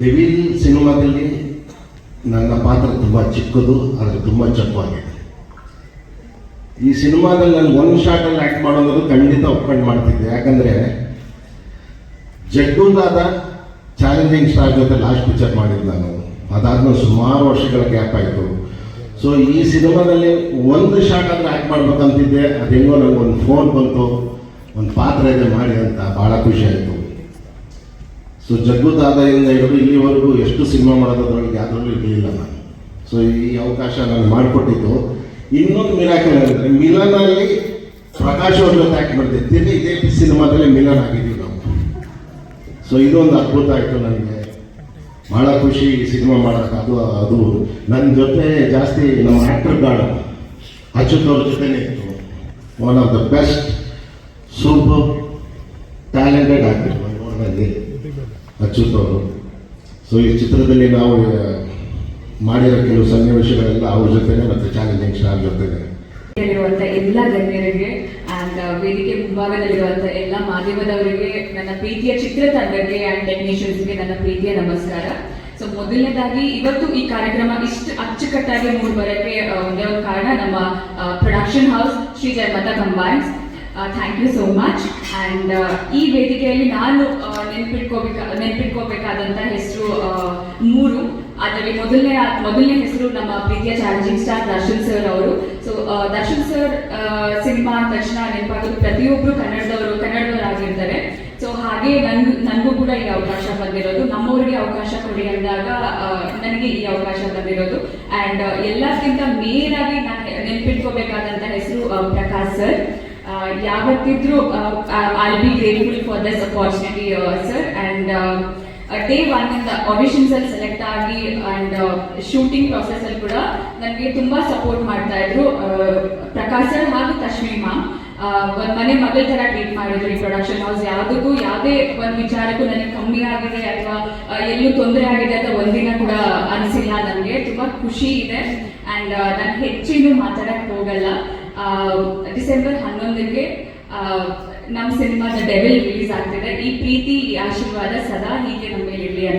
Devil ಸಿನಿಮಾದಲ್ಲಿ ನನ್ನ ಪಾತ್ರ ತುಂಬ ಚಿಕ್ಕದು, ಆದರೆ ತುಂಬ ಚಪ್ಪವಾಗಿದೆ. ಈ ಸಿನಿಮಾದಲ್ಲಿ ನಾನು ಒನ್ ಶಾಟಲ್ಲಿ ಆ್ಯಕ್ಟ್ ಮಾಡೋದು ಖಂಡಿತ ಒಪ್ಕೊಂಡು ಮಾಡ್ತಿದ್ದೆ. ಯಾಕಂದರೆ ಜಗ್ಗುಂದಾದ ಚಾಲೆಂಜಿಂಗ್ ಸ್ಟಾರ್ ಜೊತೆ ಲಾಸ್ಟ್ ಪಿಕ್ಚರ್ ಮಾಡಿದ್ದು ನಾನು. ಅದಾದ್ಮೇಲೆ ಸುಮಾರು ವರ್ಷಗಳ ಗ್ಯಾಪ್ ಆಯಿತು. ಸೊ ಈ ಸಿನಿಮಾದಲ್ಲಿ ಒಂದು ಶಾಟ್ ಆದರೆ ಆ್ಯಕ್ಟ್ ಮಾಡ್ಬೇಕಂತಿದ್ದೆ. ಅದು ಹೆಂಗೋ ನನಗೆ ಒಂದು ಫೋನ್ ಬಂತು. ಒಂದು ಪಾತ್ರ ಇದೆ ಮಾಡಿ ಅಂತ ಭಾಳ ಖುಷಿ ಆಯಿತು. ಸೊ ಜಗ್ಗುದಾದದಿಂದ ಹಿಡಿದು ಇಲ್ಲಿವರೆಗೂ ಎಷ್ಟು ಸಿನಿಮಾ ಮಾಡೋದ್ರೊಳಗೆ ಯಾವುದ್ರಲ್ಲೂ ಇರಲಿಲ್ಲ ನಾನು. ಸೊ ಈ ಅವಕಾಶ ನಾನು ಮಾಡಿಕೊಟ್ಟಿದ್ದು. ಇನ್ನೊಂದು ಮಿರಾಕಲ್ ಅಂದರೆ ಮಿಲನಲ್ಲಿ ಪ್ರಕಾಶ್ ಅವ್ರ ಜೊತೆ ಆ್ಯಕ್ಟ್ ಮಾಡಿದೆ ತಿರುಗಿ ಇದೇ ಸಿನಿಮಾದಲ್ಲಿ ಮಿಲನ್ ಆಗಿದ್ದೀವಿ ನಾವು. ಸೊ ಇದೊಂದು ಅದ್ಭುತ ಆಯಿತು ನನಗೆ. ಭಾಳ ಖುಷಿ ಈ ಸಿನಿಮಾ ಮಾಡೋಕೆ ಅದು ಅದು ನನ್ನ ಜೊತೆ ಜಾಸ್ತಿ ನಮ್ಮ ಆ್ಯಕ್ಟರ್ ಗಾಡ ಅಚ್ಯುತ್ ಅವ್ರ ಜೊತೆನೇ ಇತ್ತು. One of the best super talented actor ನೋಡಿದಲ್ಲಿ Achyut ಅವರು ಸೊ ಈ ಚಿತ್ರದಲ್ಲಿ ನಾವು ಮಾಡಿರೋ ಕೆಲವು ಸನ್ನಿವೇಶಗಳೆಲ್ಲ ಅವ್ರ ಜೊತೆನೆ ಮತ್ತೆ ಚಾಲೆಂಜಿಂಗ್ ಸ್ಟಾರ್ ಜೊತೆಗೆ ಎಲ್ಲ ಗಣ್ಯರಿಗೆ ಅಂಡ್ ವೇದಿಕೆ ಮುಂಭಾಗದಲ್ಲಿರುವಂತ ಎಲ್ಲ ಮಾಧ್ಯಮದವರಿಗೆ ನನ್ನ ಪ್ರೀತಿಯ ಚಿತ್ರತಂಡಕ್ಕೆ ಅಂಡ್ ಟೆಕ್ನಿಷಿಯನ್ಸ್ಗೆ ನನ್ನ ಪ್ರೀತಿಯ ನಮಸ್ಕಾರ. ಸೊ ಮೊದಲನೇದಾಗಿ ಇವತ್ತು ಈ ಕಾರ್ಯಕ್ರಮ ಇಷ್ಟು ಅಚ್ಚುಕಟ್ಟಾಗಿ ಮೂಡಿ ಬರೋಕ್ಕೆ ಒಂದೇ ಒಂದು ಕಾರಣ ನಮ್ಮ production house Shri Jayamatha combines thank you so much and ಈ ವೇದಿಕೆಯಲ್ಲಿ ನಾನು ನೆನ್ಪಿಟ್ಕೋಬೇಕ ನೆನ್ಪಿಟ್ಕೋಬೇಕಾದಂಥ ಹೆಸರು ಮೂರು ಅದರಲ್ಲಿ ಮೊದಲನೇ ಮೊದಲನೇ ಹೆಸರು ನಮ್ಮ ಪ್ರೀತಿಯ ಚಾಲೆಂಜಿಂಗ್ ಸ್ಟಾರ್ ದರ್ಶನ್ ಸರ್ ಅವರು. ಸೊ ದರ್ಶನ್ ಸರ್ ಸಿನಿಮಾ ಅಂದ ತಕ್ಷಣ ನೆನಪಾಗೋದು ಪ್ರತಿಯೊಬ್ಬರು ಕನ್ನಡದವರು, ಕನ್ನಡದವರಾಗಿರ್ತಾರೆ. ಸೊ ಹಾಗೆ ನನ್ಗೂ ನನಗೂ ಕೂಡ ಈ ಅವಕಾಶ ಬಂದಿರೋದು. ನಮ್ಮವರಿಗೆ ಅವಕಾಶ ಕೊಡಿ ಅಂದಾಗ ನನಗೆ ಈ ಅವಕಾಶ ಬಂದಿರೋದು. ಆ್ಯಂಡ್ ಎಲ್ಲಕ್ಕಿಂತ ಮೇನ್ ಆಗಿ ನಾನು ನೆನ್ಪಿಟ್ಕೋಬೇಕಾದಂಥ ಹೆಸರು Prakash sir. ಯಾವತ್ತಿದ್ರು I be grateful for this opportunity sir and day one ಇಂದ ಆಡಿಷನ್ಸ್ ಅಲ್ಲಿ ಸೆಲೆಕ್ಟ್ ಆಗಿ ಅಂಡ್ ಶೂಟಿಂಗ್ ಪ್ರಾಸೆಸ್ ಅಲ್ಲಿ ಕೂಡ ನನಗೆ ತುಂಬಾ ಸಪೋರ್ಟ್ ಮಾಡ್ತಾ ಇದ್ರು. ಆ, ಪ್ರಕಾಶ್ ಸರ್ ಹಾಗೂ ತಶ್ಮಿ ಮ್ಯಾಮ್ ಒಂದ್ ಮನೆ ಮಗಳ ತರ ಟ್ರೀಟ್ ಮಾಡಿದ್ರು ಈ ಪ್ರೊಡಕ್ಷನ್ ಹೌಸ್ ಯಾವುದಕ್ಕೂ ಯಾವುದೇ ಒಂದ್ ವಿಚಾರಕ್ಕೂ ನನಗೆ ಕಮ್ಮಿ ಆಗಿದೆ ಅಥವಾ ಎಲ್ಲೂ ತೊಂದರೆ ಆಗಿದೆ ಅಂತ ಒಂದಿನ ಕೂಡ ಅನಿಸಿಲ್ಲ ನನಗೆ. ತುಂಬಾ ಖುಷಿ ಇದೆ. ಅಂಡ್ ನಾನು ಹೆಚ್ಚಿನ ಮಾತಾಡಕ್ ಹೋಗಲ್ಲ. ಡಿಸೆಂಬರ್ ಹನ್ನೊಂದಕ್ಕೆ ನಮ್ಮ ಸಿನಿಮಾದ ಡೆವಿಲ್ ರಿಲೀಸ್ ಆಗ್ತಿದೆ. ಈ ಪ್ರೀತಿ, ಈ ಆಶೀರ್ವಾದ ಸದಾ ಹೀಗೆ ನಮ್ಮ ಮೇಲೆ ಇರಲಿ ಅಂತ